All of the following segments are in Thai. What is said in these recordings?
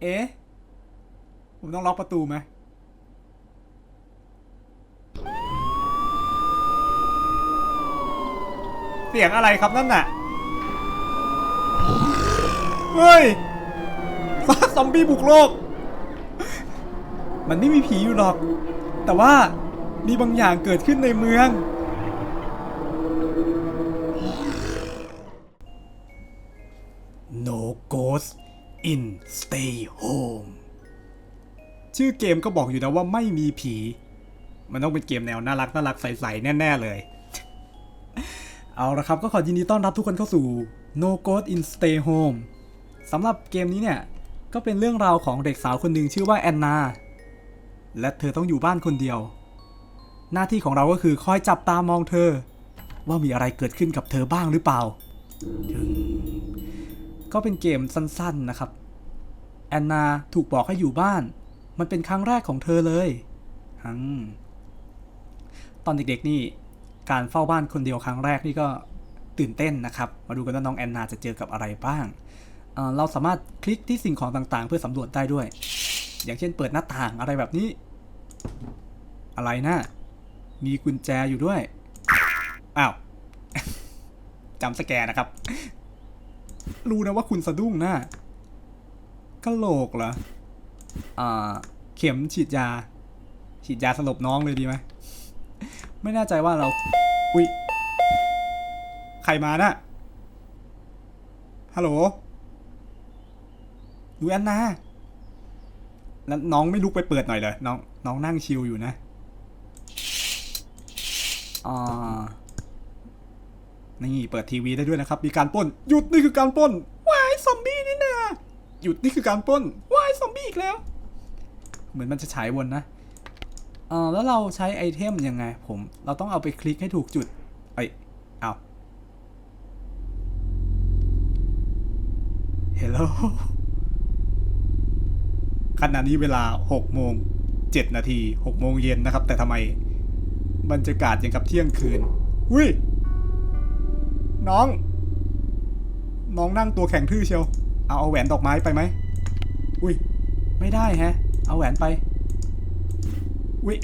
เอ๊ะ ผมต้องล็อกประตูไหมเสียงอะไรครับนั่นน่ะ เฮ้ยซากซอมบี้บุกโลก มันไม่มีผีอยู่หรอก แต่ว่ามีบางอย่างเกิดขึ้นในเมือง No ghost in stay ชื่อเกมก็บอกอยู่นะว่าไม่มีผี มันต้องเป็นเกมแนวน่ารักน่ารักใสๆแน่ๆเลย เอาละครับก็ขอยินดีต้อนรับทุกคนเข้าสู่ No Ghost in Stay Home สำหรับเกมนี้เนี่ยก็เป็นเรื่องราวของเด็กสาวคนหนึ่งชื่อว่าแอนนา และเธอต้องอยู่บ้านคนเดียว หน้าที่ของเราก็คือคอยจับตามองเธอ ว่ามีอะไรเกิดขึ้นกับเธอบ้างหรือเปล่า ก็เป็นเกมสั้นๆนะครับ แอนนาถูกบอกให้อยู่บ้าน มันเป็นครั้งแรกของเธอเลยอตอนเด็กๆนี่ การเฝ้าบ้านคนเดียวครั้งแรกนี่ก็ตื่นเต้นนะครับ มาดูกันว่าน้องแอนนาจะเจอกับอะไรบ้างเเราสามารถคลิกที่สิ่งของต่างๆ เพื่อสำรวจได้ด้วย อย่างเช่นเปิดหน้าต่างอะไรแบบนี้ อะไรนะ มีกุญแจอยู่ด้วย อ้าวจำสแกนนะครับ รู้นะว่าคุณสะดุ้งนะกะโหลกเหรอ เข็มฉีดยา ฉีดยาสลบน้องเลยดีไหมไม่แน่ใจว่าเรา อุ้ยใครมานะ่ะฮัลโหลดูแอนนาแล้วน้องไม่ลุกไปเปิดหน่อยเลยน้องน้องนั่งชิลอยู่นะอ่านี่เปิดทีวีได้ด้วยนะครับ มีการปล้น หยุดนี่คือการปล้นว้ายซอมบี้นี่นะหยุดนี่คือการปล้นว้ายซอมบี้อีก แล้ว เหมือนมันจะฉายวนนะเออแล้วเราใช้ไอเทมยังไง ผม เราต้องเอาไปคลิกให้ถูกจุด เอ้ย เอาเฮลโลขณะนี้เวลา6โมง7นาที6โมงเย็นนะครับ แต่ทำไมบรรยากาศยังกับเที่ยงคืนอุ้ย น้อง น้องนั่งตัวแข็งทื่อเชียว เอาเอาแหวนดอกไม้ไปไหม อุ้ย ไม่ได้แฮะ เอาแหวนไปอุ้ย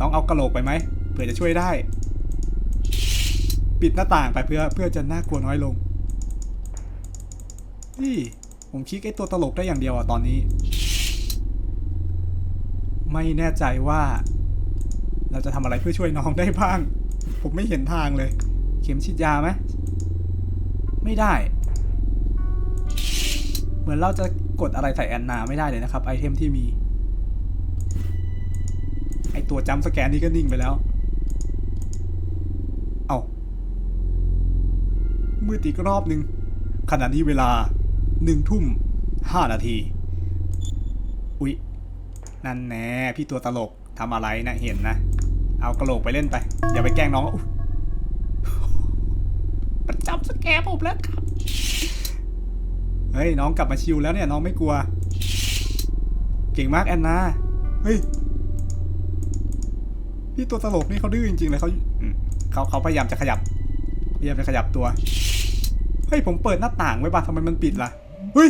น้องเอากระโหลกไปไหมเผื่อจะช่วยได้ ปิดหน้าต่างไปเพื่อเพื่อจะน่ากลัวน้อยลง นี่ ผมคลิกไอ้ตัวตลกได้อย่างเดียวอะตอนนี้ ไม่แน่ใจว่า เราจะทำอะไรเพื่อช่วยน้องได้บ้าง ผมไม่เห็นทางเลย เข็มฉีดยาไหมไม่ได้ เหมือนเราจะ กดอะไรใส่แอนนาไม่ได้เลยนะครับไอเทมที่มี ไอตัวจัมป์สแกนนี่ก็นิ่งไปแล้ว เอามืดอีกรอบหนึ่งขณะนี้เวลาหนึ่งทุ่มห้านาที อุ๊ย นั่นแน่พี่ตัวตลกทำอะไรนะเห็นนะ เอากระโหลกไปเล่นไป อย่าไปแกล้งน้องอุ๊ยมันจับสแกนผมแล้วครับ เฮ้ยน้องกลับมาชิลแล้วเนี่ยน้องไม่กลัว เก่งมากแอนนา เฮ้ย พี่ตัวตลกนี่เขาดื้อจริงๆเลยเขาเขาเขาพยายามจะขยับ พยายามจะขยับตัว เฮ้ยผมเปิดหน้าต่างไว้ป่ะทำไมมันปิดล่ะ เฮ้ย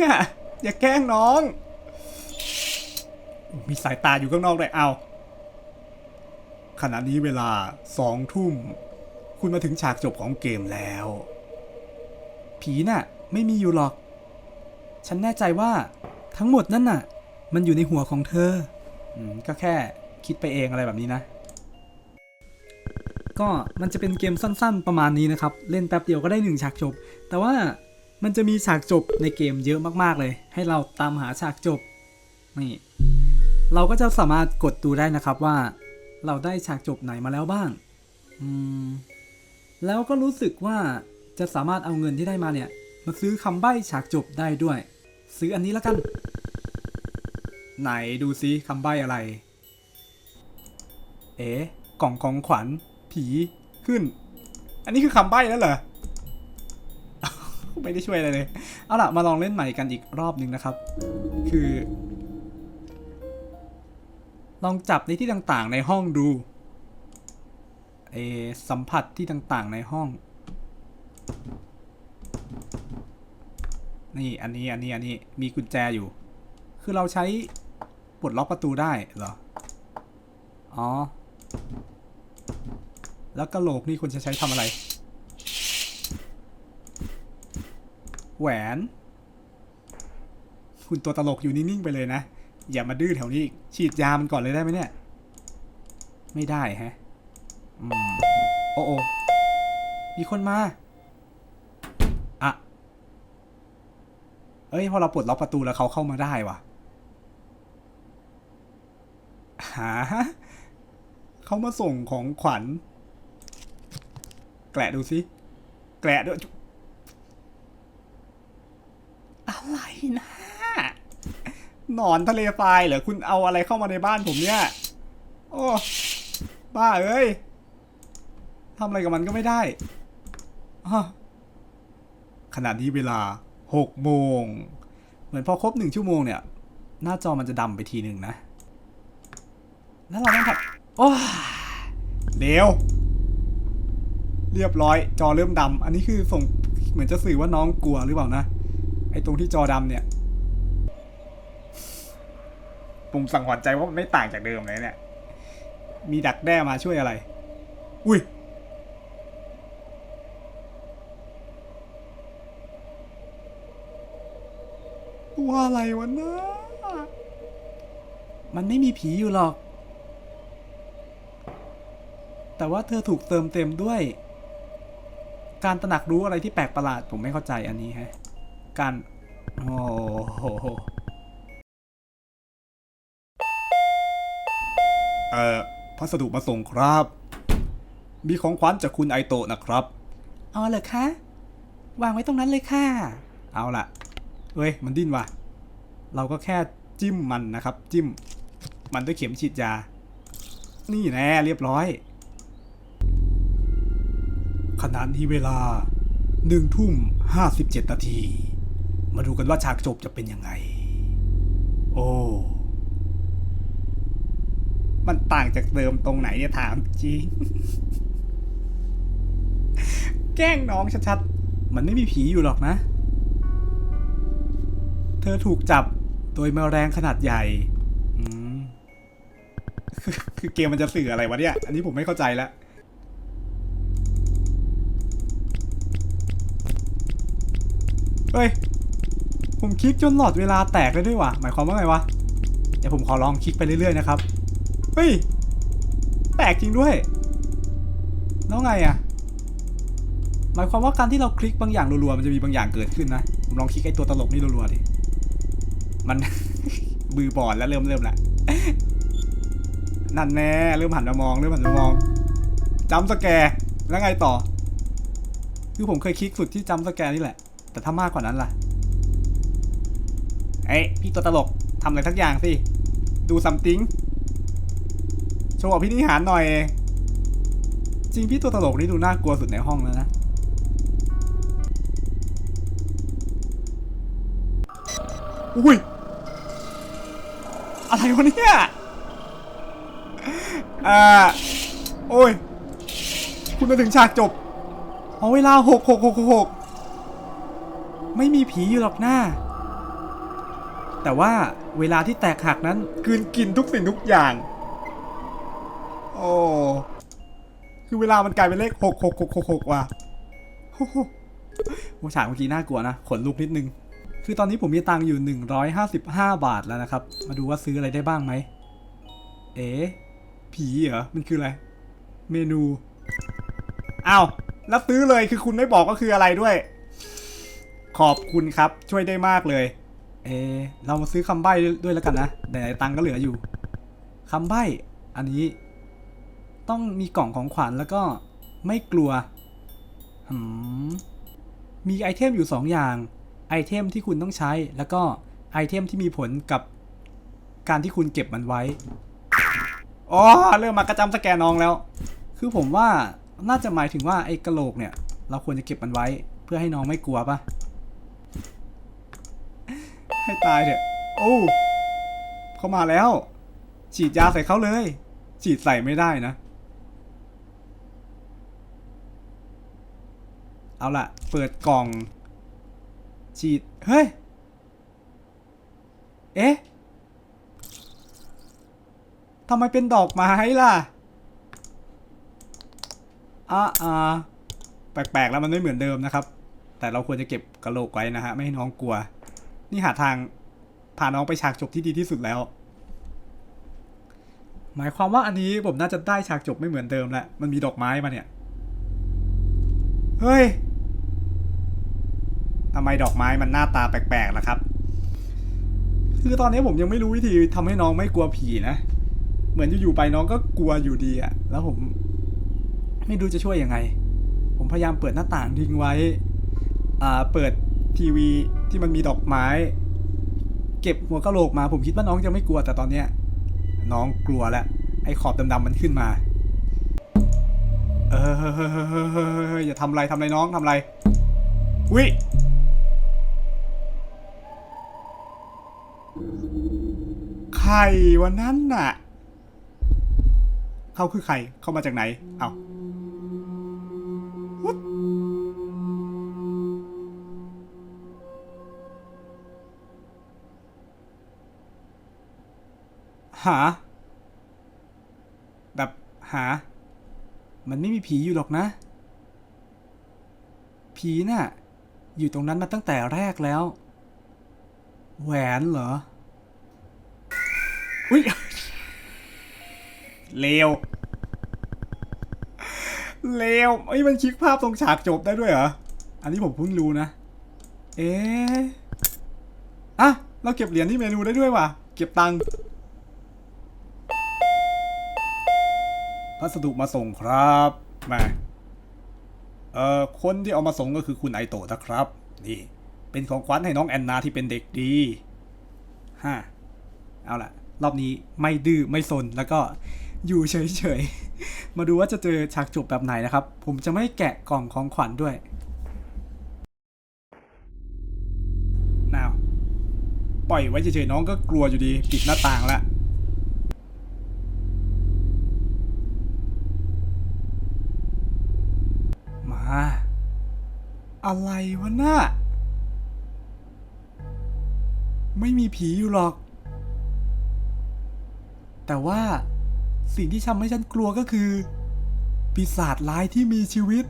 เนี่ย อย่าแกล้งน้อง มีสายตาอยู่ข้างนอกด้วยเอา ขณะนี้เวลาสองทุ่ม คุณมาถึงฉากจบของเกมแล้ว ผีน่ะ ไม่มีอยู่หรอก ฉันแน่ใจว่าทั้งหมดนั่นน่ะ มันอยู่ในหัวของเธอก็แค่คิดไปเองอะไรแบบนี้นะ ก็มันจะเป็นเกมสั้น ๆ ประมาณนี้นะครับ เล่นแป๊บเดียวก็ได้หนึ่งฉากจบ แต่ว่า มันจะมีฉากจบในเกมเยอะมากๆเลย ให้เราตามหาฉากจบนี่เราก็จะสามารถกดดูได้นะครับว่า เราได้ฉากจบไหนมาแล้วบ้างอืมแล้วก็รู้สึกว่าจะสามารถเอาเงินที่ได้มาเนี่ย มาซื้อคำใบ้ฉากจบได้ด้วย ซื้ออันนี้แล้วกัน ไหนดูซิคำใบ้อะไร เอ๋กล่องของขวัญ ผีขึ้น อันนี้คือคำใบ้แล้วเหรอ ไม่ได้ช่วยอะไรเลย เอาล่ะ มาลองเล่นใหม่กันอีกรอบหนึ่งนะครับ คือ ลองจับในที่ต่างๆ ในห้องดูเอสัมผัสที่ต่างๆ ในห้อง นี่อันนี้อันนี้อันนี้มีกุญแจอยู่ คือเราใช้ปลดล็อกประตูได้เหรอ อ๋อ แล้วกระโหลกนี่คุณจะใช้ทำอะไร แหวน คุณตัวตลกอยู่นิ่ง ๆ ไปเลยนะ อย่ามาดื้อแถวนี้อีก ฉีดยามันก่อนเลยได้ไหมเนี่ย ไม่ได้แฮะอืมโอ้โอมีคนมาอะเอ้ย พอเราปลดล็อกประตูแล้วเขาเข้ามาได้วะหาเขามาส่งของขวัญ แกละดูสิ แกละด้วย อะไรนะหนอนทะเลทรายเหรอคุณเอาอะไรเข้ามาในบ้านผมเนี่ย โอ้บ้าเอ้ยทำอะไรกับมันก็ไม่ได้อ้อขณะนี้เวลาหกโมง เหมือนพอครบหนึ่งชั่วโมงเนี่ย หน้าจอมันจะดำไปทีหนึ่งนะ แล้วเราต้องทำโอ้ยเร็วเรียบร้อยจอเริ่มดำอันนี้คือส่งเหมือนจะสื่อว่าน้องกลัวหรือเปล่านะ ไอ้ตรงที่จอดำเนี่ยปุ่มสั่งหอนใจว่ามันไม่ต่างจากเดิมเลยเนี่ย มีดักแด้มาช่วยอะไร อุ้ย ตัวอะไรวะนะมันไม่มีผีอยู่หรอก แต่ว่าเธอถูกเติมเต็มด้วย การตระหนักรู้อะไรที่แปลกประหลาดผมไม่เข้าใจอันนี้ฮะ การโอ้โหเอ่อพัสดุมาส่งครับ มีของขวัญจากคุณไอโตะนะครับอ๋อเหรอคะ วางไว้ตรงนั้นเลยค่ะ เอาล่ะเฮ้ย มันดิ้นว่ะ เราก็แค่จิ้มมันนะครับ จิ้ม มันด้วยเข็มฉีดยา นี่แน่เรียบร้อย ขณะนี้เวลาหนึ่งทุ่มห้าสิบเจ็ดนาที มาดูกันว่าฉากจบจะเป็นยังไง โอ้มันต่างจากเดิมตรงไหนเนี่ยถามจริง แกล้งน้องชัดๆ มันไม่มีผีอยู่หรอกนะ เธอถูกจับโดยแมลงขนาดใหญ่คือคือเกมมันจะสื่ออะไรวะเนี่ย อันนี้ผมไม่เข้าใจแล้วเฮ้ย ผมคลิกจนหลอดเวลาแตกเลยด้วยว่ะ หมายความว่าไงวะ เดี๋ยวผมขอลองคลิกไปเรื่อยๆนะครับ เฮ้ย แตกจริงด้วย แล้วไงอะหมายความว่าการที่เราคลิกบางอย่างรัวๆ มันจะมีบางอย่างเกิดขึ้นนะ ผมลองคลิกไอ้ตัวตลกนี่รัวๆดิ มัน มือบอดแล้วเริ่มเริ่มละนั่นแน่เริ่มหันมามองเริ่มหันมามองจำสแกร์แล้วไงต่อ คือผมเคยคลิกสุดที่จำสแกร์นี่แหละ แต่ถ้ามากกว่านั้นล่ะ เอ้ยพี่ตัวตลกทำอะไรทักอย่างสิ ดูซัมติงโชว์พี่นิหารหน่อย จริงพี่ตัวตลกนี่ดูน่ากลัวสุดในห้องแล้วนะ อุ้ย อะไรวะเนี่ยอ่าโอ้ย คุณมาถึงฉากจบ เอาเวลาหกหกหกหกหกไม่มีผีอยู่หรอกหน้า แต่ว่าเวลาที่แตกหักนั้นกืนกินทุกสิ่งทุกอย่าง โอ้ คือเวลามันกลายเป็นเลขหกหกหกหกหกว่ะโอ้โหฉากเมื่อกี้น่ากลัวนะ ขนลุกนิดนึง คือตอนนี้ผมมีตังค์อยู่ 155 บาทแล้วนะครับ มาดูว่าซื้ออะไรได้บ้างไหม เอ๊ะผีเหรอ มันคืออะไร เมนูอ้าวแล้วซื้อเลยคือคุณไม่บอกก็คืออะไรด้วย ขอบคุณครับช่วยได้มากเลย เอเรามาซื้อคำใบ้ด้วยแล้วกันนะแต่ตังก็เหลืออยู่คำใบ้ อันนี้ ต้องมีกล่องของขวัญแล้วก็ไม่กลัวหืมมีไอเทมอยู่สองอย่าง ไอเทมที่คุณต้องใช้ แล้วก็ไอเทมที่มีผลกับการที่คุณเก็บมันไว้ อ๋อ เริ่มมากระจำสแกนน้องแล้ว คือผมว่าน่าจะหมายถึงว่าไอ้กระโหลกเนี่ย เราควรจะเก็บมันไว้ เพื่อให้น้องไม่กลัวปะ ให้ตายเถอะโอ้เขามาแล้ว ฉีดยาใส่เขาเลย ฉีดใส่ไม่ได้นะ เอาล่ะ เปิดกล่อง ฉีด เฮ้ย เอ๊ะทำไมเป็นดอกไม้ล่ะอ่าอ่าแปลกๆแล้วมันไม่เหมือนเดิมนะครับ แต่เราควรจะเก็บกระโหลกไว้นะฮะ ไม่ให้น้องกลัว นี่หาทางพาน้องไปฉากจบที่ดีที่สุดแล้ว หมายความว่าอันนี้ผมน่าจะได้ฉากจบไม่เหมือนเดิมแล้วมันมีดอกไม้มาเนี่ย เฮ้ยทำไมดอกไม้มันหน้าตาแปลกๆล่ะครับ คือตอนนี้ผมยังไม่รู้วิธีทำให้น้องไม่กลัวผีนะ เหมือนอยู่ๆไปน้องก็กลัวอยู่ดีอะแล้วผมไม่รู้จะช่วยยังไง ผมพยายามเปิดหน้าต่างทิ้งไว้ อ่า เปิดทีวี ที่มันมีดอกไม้ เก็บหัวกะโหลกมาผมคิดว่าน้องจะไม่กลัวแต่ตอนเนี้ยน้องกลัวแล้วไอ้ขอบดำๆมันขึ้นมา เอออย่าทำอะไรทำอะไรน้องทำอะไรวิใครวันนั้นน่ะ เขาคือใคร เข้ามาจากไหน เอา What? หา แบบหา มันไม่มีผีอยู่หรอกนะ ผีน่ะ อยู่ตรงนั้นมาตั้งแต่แรกแล้ว แหวนเหรอ อุ้ยเลวเลวไอ้ยมันคลิกภาพตรงฉากจบได้ด้วยเหรอ อันนี้ผมเพิ่งรู้นะ เอ๊ะอะ เราเก็บเหรียญที่เมนูได้ด้วยว่ะ เก็บตังค์ พัสดุมาส่งครับมาเอ่อคนที่เอามาส่งก็คือคุณไอโตะนะครับ นี่ เป็นของขวัญให้น้องแอนนาที่เป็นเด็กดีฮ่าเอาละรอบนี้ไม่ดื้อไม่สนแล้วก็อยู่เฉยๆ มาดูว่าจะเจอฉากจบแบบไหนนะครับ ผมจะไม่แกะกล่องของขวัญด้วยนาวปล่อยไว้เฉยๆน้องก็กลัวอยู่ดี ปิดหน้าต่างล้วา อะไรวะน่ะไม่มีผีอยู่หรอก แต่ว่าสิ่งที่ทำให้ฉันกลัวก็คือ ปีศาจร้ายที่มีชีวิต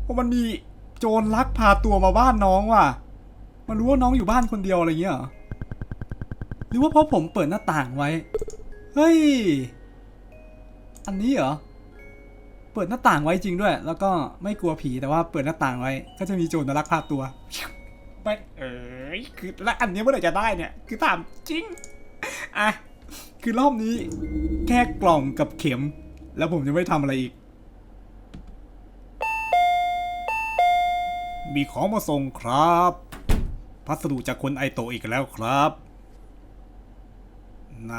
เพราะมันมีโจรลักพาตัวมาบ้านน้องว่ะ มันรู้ว่าน้องอยู่บ้านคนเดียวอะไรเงี้ยหรอหรือว่าเพราะผมเปิดหน้าต่างไว้ เฮ้ย อันนี้เหรอ เปิดหน้าต่างไว้จริงด้วย แล้วก็ไม่กลัวผีแต่ว่าเปิดหน้าต่างไว้ ก็จะมีโจรมาลักพาตัวไม่เอ๋ยคือและอันนี้เมื่อไหร่จะได้เนี่ย คือถามจริงอะคือรอบนี้แค่กล่องกับเข็ม แล้วผมจะไม่ทำอะไรอีก มีของมาส่งครับ พัสดุจากคนไอโตอีกแล้วครับ ไหน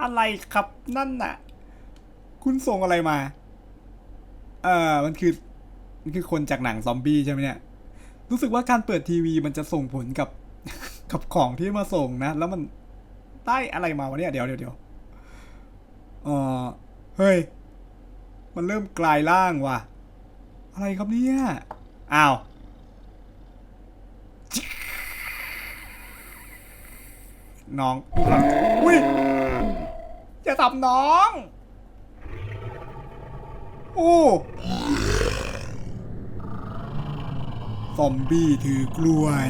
อะไรครับนั่นน่ะ คุณส่งอะไรมา เอ่อ มันคือ มันคือคนจากหนังซอมบี้ใช่ไหมเนี่ย รู้สึกว่าการเปิดทีวีมันจะส่งผลกับ กับของที่มาส่งนะ แล้วมันได้อะไรมาวะเนี่ย เดี๋ยวเดี๋ยวเดี๋ยวเออเฮ้ย มันเริ่มกลายร่างว่ะ อะไรครับเนี่ย อ้าว น้องอุ้ยอย่าทำน้องโอ้ซอมบี้ถือกล้วย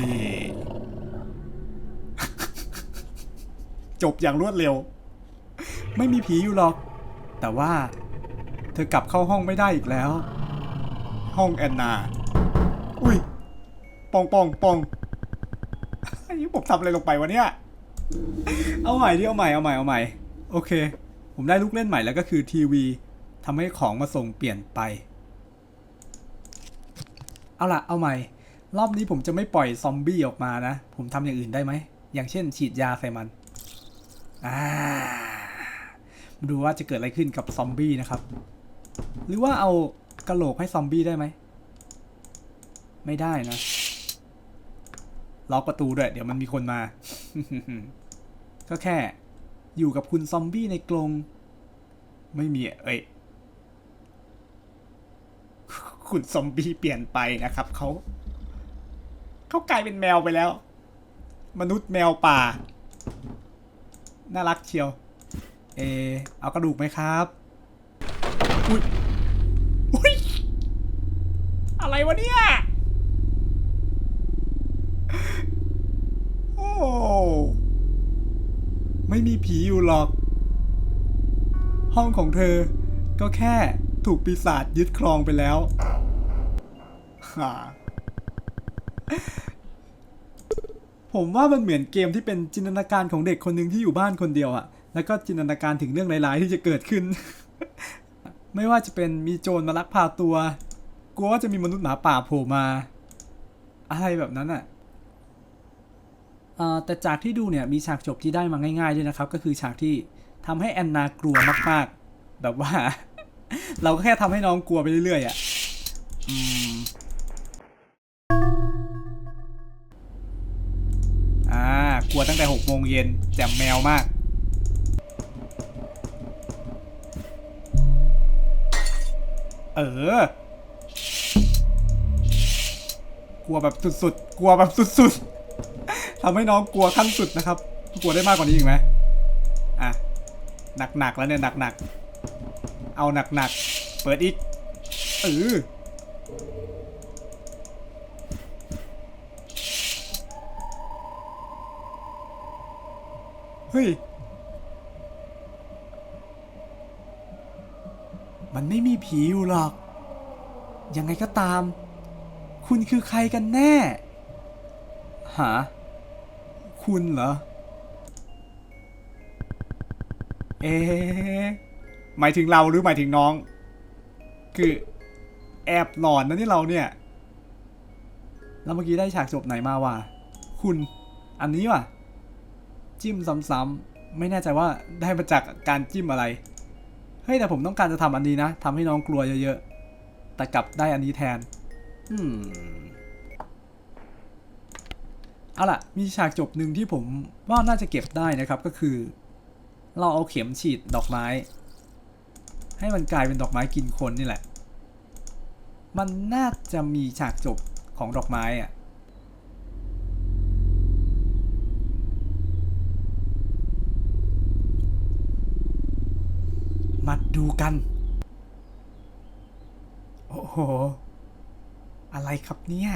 จบอย่างรวดเร็ว ไม่มีผีอยู่หรอก แต่ว่า เธอกลับเข้าห้องไม่ได้อีกแล้ว ห้องแอนนา อุ้ยปองปองปองไอ้ผมทำอะไรลงไปวะเนี่ย เอาใหม่ดิเอาใหม่เอาใหม่เอาใหม่โอเค ผมได้ลูกเล่นใหม่แล้วก็คือทีวีทำให้ของมาส่งเปลี่ยนไป เอาล่ะเอาใหม่ รอบนี้ผมจะไม่ปล่อยซอมบี้ออกมานะ ผมทำอย่างอื่นได้ไหม อย่างเช่น ฉีดยาใส่มันอ่ามาดูว่าจะเกิดอะไรขึ้นกับซอมบี้นะครับ หรือว่าเอากระโหลกให้ซอมบี้ได้ไหม ไม่ได้นะ ล็อกประตูด้วย เดี๋ยวมันมีคนมา ก็แค่ อยู่กับคุณซอมบี้ในกรงไม่มี เอ้ยคุณซอมบี้เปลี่ยนไปนะครับเขาเขากลายเป็นแมวไปแล้ว มนุษย์แมวป่า น่ารักเชียว เอ เอากระดูกไหมครับ อุ้ยอุ้ยอะไรวะเนี่ย โอ้ ไม่มีผีอยู่หรอก ห้องของเธอ ก็แค่ถูกปีศาจยึดครองไปแล้วฮ่าผมว่ามันเหมือนเกมที่เป็นจินตนาการของเด็กคนหนึ่งที่อยู่บ้านคนเดียวอะแล้วก็จินตนาการถึงเรื่องร้ายๆที่จะเกิดขึ้น ไม่ว่าจะเป็นมีโจรมาลักพาตัว กลัวว่าจะมีมนุษย์หมาป่าโผล่มา อะไรแบบนั้นอะ แต่จากที่ดูเนี่ยมีฉากจบที่ได้มาง่ายๆด้วยนะครับ ก็คือฉากที่ทำให้แอนนากลัวมากๆ แบบว่า เราก็แค่ทำให้น้องกลัวไปเรื่อยๆอะ่ะอ่ากลัวตั้งแต่หกโมงเย็นแจ่มแมวมากเออกลัวแบบสุดๆ กลัวแบบสุดๆ ทำให้น้องกลัวขั้นสุดนะครับ กลัวได้มากกว่านี้อีกไหมอะหนักๆแล้วเนี่ยหนักๆ เอาหนักๆ เปิดอีกเออเฮ้ย มันไม่มีผีอยู่หรอก ยังไงก็ตาม คุณคือใครกันแน่ หา คุณเหรอ เอ๊ะหมายถึงเราหรือหมายถึงน้อง คือแอบหลอนนะนี่เราเนี่ย แล้วเมื่อกี้ได้ฉากจบไหนมาวะ คุณอันนี้ว่ะ จิ้มซ้ำๆ ไม่แน่ใจว่าได้มาจากการจิ้มอะไร เฮ้ยแต่ผมต้องการจะทำอันนี้นะทำให้น้องกลัวเยอะๆ แต่กลับได้อันนี้แทน อืม เอาล่ะ มีฉากจบหนึ่งที่ผมว่าน่าจะเก็บได้นะครับก็คือ เราเอาเข็มฉีดดอกไม้ ให้มันกลายเป็นดอกไม้กินคนนี่แหละ มันน่าจะมีฉากจบของดอกไม้อะมาดูกัน โอ้โห อะไรครับเนี่ย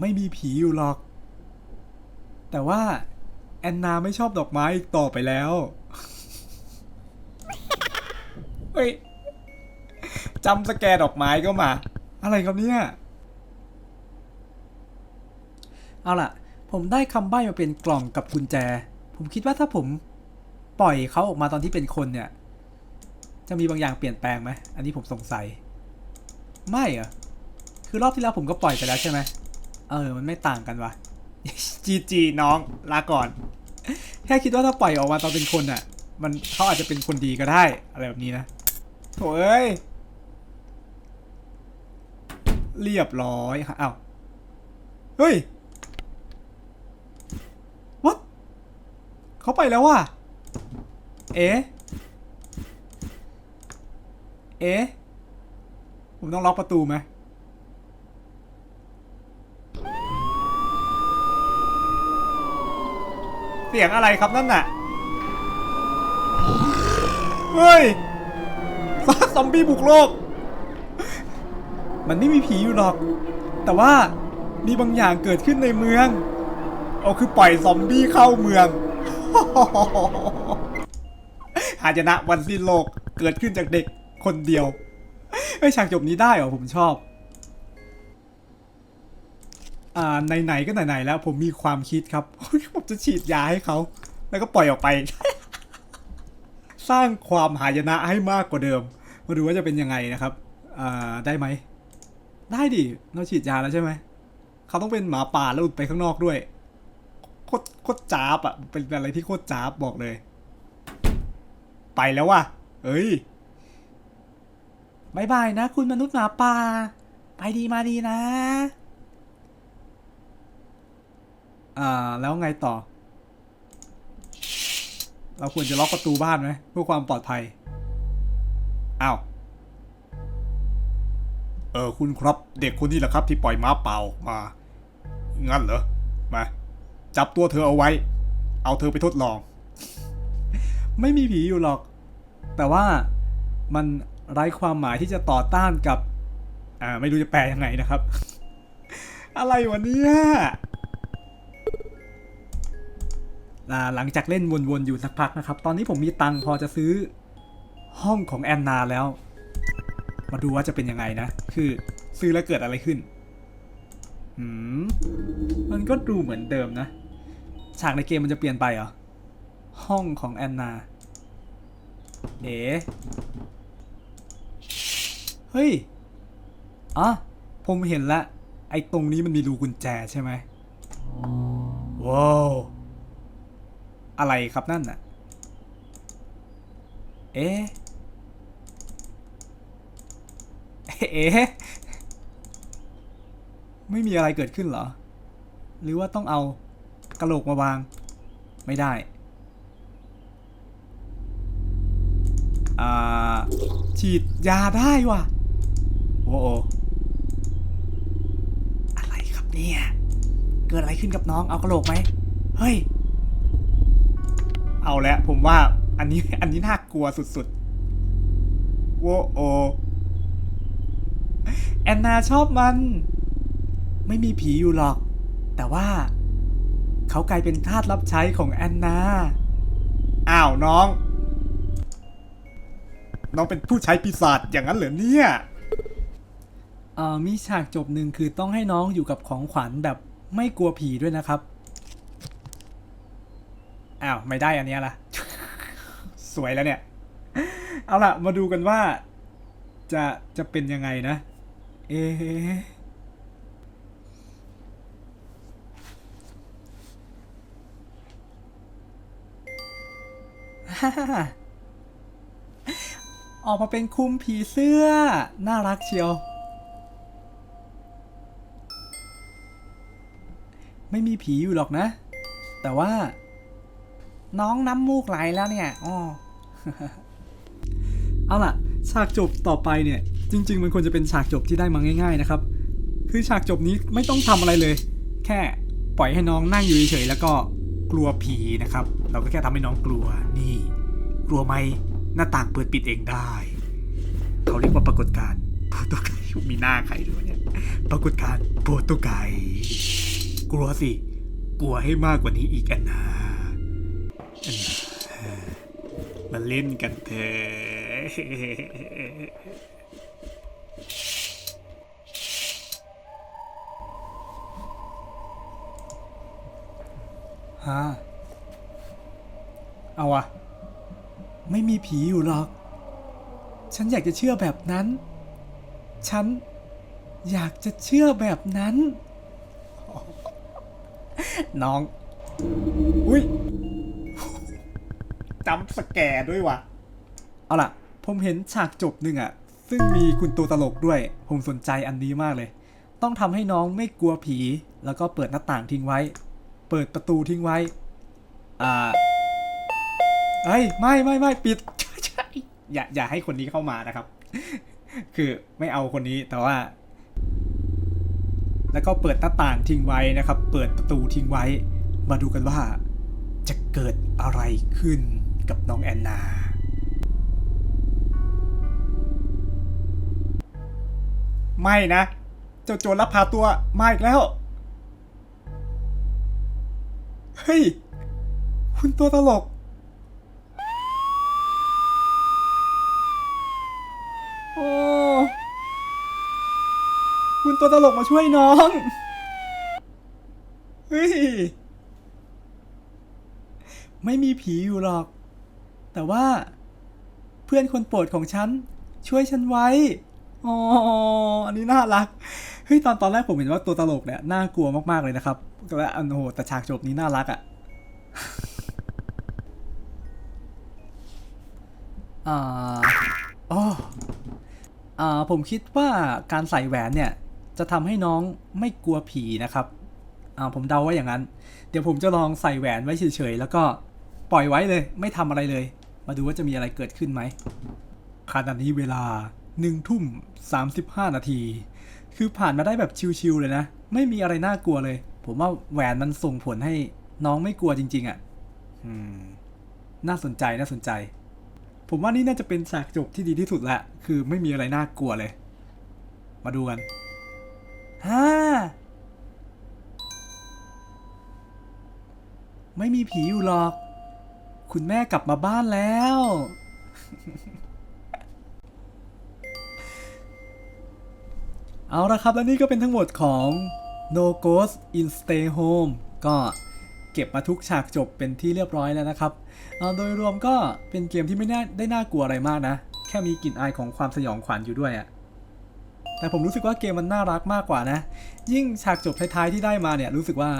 ไม่มีผีอยู่หรอก แต่ว่าแอนนาไม่ชอบดอกไม้อีกต่อไปแล้ว เฮ้ยจำสแกรดอกไม้ก็มา อะไรครับเนี่ย เอาล่ะ ผมได้คำใบ้มาเป็นกล่องกับกุญแจ ผมคิดว่าถ้าผมปล่อยเขาออกมาตอนที่เป็นคนเนี่ย จะมีบางอย่างเปลี่ยนแปลงไหม อันนี้ผมสงสัย ไม่เหรอคือรอบที่แล้วผมก็ปล่อยไปแล้วใช่ไหม เออ มันไม่ต่างกันวะจีจีน้องลาก่อน แค่คิดว่าถ้าปล่อยออกมาตอนเป็นคนอะ มันเขาอาจจะเป็นคนดีก็ได้ อะไรแบบนี้นะโถเอ้ย เรียบร้อยค่ะอ้าว เฮ้ยวัดเขาไปแล้วว่ะ เอ๊ะ เอ๊ะ ผมต้องล็อกประตูไหม เสียงอะไรครับนั่นน่ะ เฮ้ยซอมบี้บุกโลก มันไม่มีผีอยู่หรอก แต่ว่ามีบางอย่างเกิดขึ้นในเมืองเอาคือปล่อยซอมบี้เข้าเมืองหาชนะวันสิ้นโลกเกิดขึ้นจากเด็กคนเดียวไอ้ฉากจบนี้ได้เหรอผมชอบ อ่าไหนๆก็ไหนๆแล้ว ผมมีความคิดครับผมจะฉีดยาให้เขาแล้วก็ปล่อยออกไป สร้างความหายนะให้มากกว่าเดิม มาดูว่าจะเป็นยังไงนะครับอ่าได้ไหม ได้ดิเราฉีดยาแล้วใช่ไหมเขาต้องเป็นหมาป่าแล้วหลุดไปข้างนอกด้วยโคตรโคตรจ้าบอะเป็นอะไรที่โคตรจ้าบบอกเลย ไปแล้วว่ะ เอ้ยบายบายนะ คุณมนุษย์หมาป่า ไปดีมาดีนะ อ่า แล้วไงต่อ เราควรจะล็อกประตูบ้านไหมเพื่อความปลอดภัยอ้าวเออคุณครับเด็กคนนี้แหละครับ ที่ปล่อยม้าเปล่ามา งั้นเหรอมาจับตัวเธอเอาไว้ เอาเธอไปทดลอง ไม่มีผีอยู่หรอก แต่ว่ามันไร้ความหมายที่จะต่อต้านกับ อ่า ไม่รู้จะแปลยังไงนะครับ อะไรวะเนี่ย หลังจากเล่นวนๆอยู่สักพักนะครับ ตอนนี้ผมมีตังพอจะซื้อห้องของแอนนาแล้ว มาดูว่าจะเป็นยังไงนะ คือซื้อแล้วเกิดอะไรขึ้นหืมมันก็ดูเหมือนเดิมนะ ฉากในเกมมันจะเปลี่ยนไปเหรอ ห้องของแอนนา เอ๋เฮ้ยอ๋อผมเห็นละ ไอ้ตรงนี้มันมีรูกุญแจใช่ไหมว้าว อะไรครับนั่นน่ะ เอ๊ะ เอ๊ะ ไม่มีอะไรเกิดขึ้นเหรอ หรือว่าต้องเอากระโหลกมาวาง ไม่ได้ อ่า ฉีดยาได้ว่ะ โอ้โออะไรครับเนี่ย เกิดอะไรขึ้นกับน้อง เอากระโหลกไหม เฮ้ย เอาแล้วผมว่าอันนี้อันนี้น่ากลัวสุดๆ โวโอ แอนนาชอบมัน ไม่มีผีอยู่หรอก แต่ว่า เขากลายเป็นทาสรับใช้ของแอนนา อ้าวน้อง น้องเป็นผู้ใช้ปีศาจอย่างนั้นเหรอเนี่ยเอ่อมีฉากจบหนึ่งคือต้องให้น้องอยู่กับของขวัญแบบไม่กลัวผีด้วยนะครับ อ้าว ไม่ได้อันนี้ละสวยแล้วเนี่ย เอาล่ะ มาดูกันว่า จะจะเป็นยังไงนะ เอ๊ะออกมาเป็นคุมผีเสื้อ น่ารักเชียว ไม่มีผีอยู่หรอกนะ แต่ว่า น้องน้ำมูกไหลแล้วเนี่ยอ๋อเอาล่ะ ฉากจบต่อไปเนี่ย จริง ๆ มันควรจะเป็นฉากจบที่ได้มาง่าย ๆ นะครับ คือฉากจบนี้ไม่ต้องทำอะไรเลย แค่ปล่อยให้น้องนั่งอยู่เฉยๆแล้วก็กลัวผีนะครับ เราก็แค่ทำให้น้องกลัวนี่ กลัวไหมหน้าต่างเปิดปิดเองได้ เขาเรียกว่าปรากฏการณ์โปรตุไกมีหน้าใครด้วยเนี่ยปรากฏการณ์โปรตุไกกลัวสิ กลัวให้มากกว่านี้อีกอนนาแอนนา มาเล่นกันเถอะฮะเอาอะไม่มีผีอยู่หรอก ฉันอยากจะเชื่อแบบนั้น ฉันอยากจะเชื่อแบบนั้น น้อง อุ้ย จำสแกร์ด้วยวะเอาล่ะ ผมเห็นฉากจบหนึ่งอะซึ่งมีคุณตัวตลกด้วย ผมสนใจอันนี้มากเลย ต้องทำให้น้องไม่กลัวผี แล้วก็เปิดหน้าต่างทิ้งไว้ เปิดประตูทิ้งไว้ อ่าเอ้ยไม่ไม่ไม่ปิดใช่อย่าอย่าให้คนนี้เข้ามานะครับ คือไม่เอาคนนี้แต่ว่า แล้วก็เปิดหน้าต่างทิ้งไว้นะครับ เปิดประตูทิ้งไว้ มาดูกันว่าจะเกิดอะไรขึ้น กับน้องแอนนา ไม่นะ เจ้าโจรลักพาตัวมาอีกแล้ว เฮ้ย คุณตัวตลก โอ้ คุณตัวตลกมาช่วยน้อง เฮ้ยไม่มีผีอยู่หรอก แต่ว่า เพื่อนคนโปรดของฉัน ช่วยฉันไว้ อ๋อ อันนี้น่ารัก เฮ้ยตอนตอนแรกผมเห็นว่าตัวตลกเนี่ยน่ากลัวมากๆเลยนะครับ และอันโหแต่ฉากจบนี้น่ารักอะ่ะอ่าอ๋ออ่าผมคิดว่าการใส่แหวนเนี่ย จะทำให้น้องไม่กลัวผีนะครับอ่าผมเดาว่าอย่างนั้น เดี๋ยวผมจะลองใส่แหวนไว้เฉยๆ แล้วก็ปล่อยไว้เลย ไม่ทำอะไรเลย มาดูว่าจะมีอะไรเกิดขึ้นไหมขณะนี้เวลาหนึ่งทุ่มสามสิบห้านาที คือผ่านมาได้แบบชิวๆเลยนะ ไม่มีอะไรน่ากลัวเลย ผมว่าแหวนมันส่งผลให้น้องไม่กลัวจริง ๆอะ่ะน่าสนใจน่าสนใจ ผมว่านี่น่าจะเป็นฉากจบที่ดีที่สุดละ คือไม่มีอะไรน่ากลัวเลย มาดูกันฮ่าไม่มีผีอยู่หรอก คุณแม่กลับมาบ้านแล้ว เอาละครับและนี่ก็เป็นทั้งหมดของ No Ghost in Stay Home ก็เก็บมาทุกฉากจบเป็นที่เรียบร้อยแล้วนะครับ เอาโดยรวมก็เป็นเกมที่ไม่น่าได้น่ากลัวอะไรมากนะ แค่มีกลิ่นอายของความสยองขวัญอยู่ด้วยอะแต่ผมรู้สึกว่าเกมมันน่ารักมากกว่านะ ยิ่งฉากจบท้ายๆที่ได้มาเนี่ยรู้สึกว่า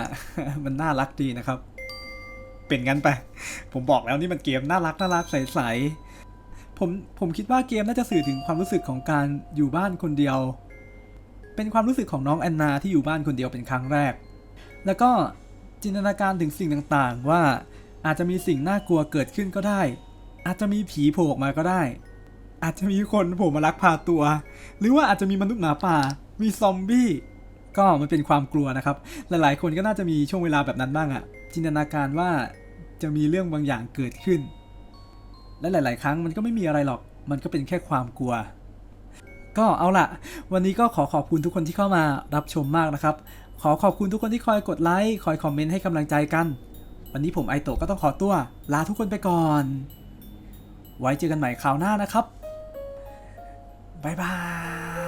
มันน่ารักดีนะครับ เป็นงั้นไป ผมบอกแล้วนี่มันเกมน่ารักน่ารักใสๆผมผมคิดว่าเกมน่าจะสื่อถึงความรู้สึกของการอยู่บ้านคนเดียว เป็นความรู้สึกของน้องแอนนาที่อยู่บ้านคนเดียวเป็นครั้งแรก แล้วก็จินตนาการถึงสิ่งต่างๆ ว่าอาจจะมีสิ่งน่ากลัวเกิดขึ้นก็ได้ อาจจะมีผีโผล่ออกมาก็ได้ อาจจะมีคนโผล่มาลักพาตัว หรือว่าอาจจะมีมนุษย์หมาป่า มีซอมบี้ก็มันเป็นความกลัวนะครับ หลายๆ คนก็น่าจะมีช่วงเวลาแบบนั้นบ้างอะจินตนาการว่า จะมีเรื่องบางอย่างเกิดขึ้น และหลาย ๆ ครั้งมันก็ไม่มีอะไรหรอก มันก็เป็นแค่ความกลัว ก็เอาล่ะ วันนี้ก็ขอขอบคุณทุกคนที่เข้ามารับชมมากนะครับ ขอขอบคุณทุกคนที่คอยกดไลค์คอยคอมเมนต์ให้กำลังใจกัน วันนี้ผมไอโตะก็ต้องขอตัว ลาทุกคนไปก่อน ไว้เจอกันใหม่คราวหน้านะครับบ๊ายบาย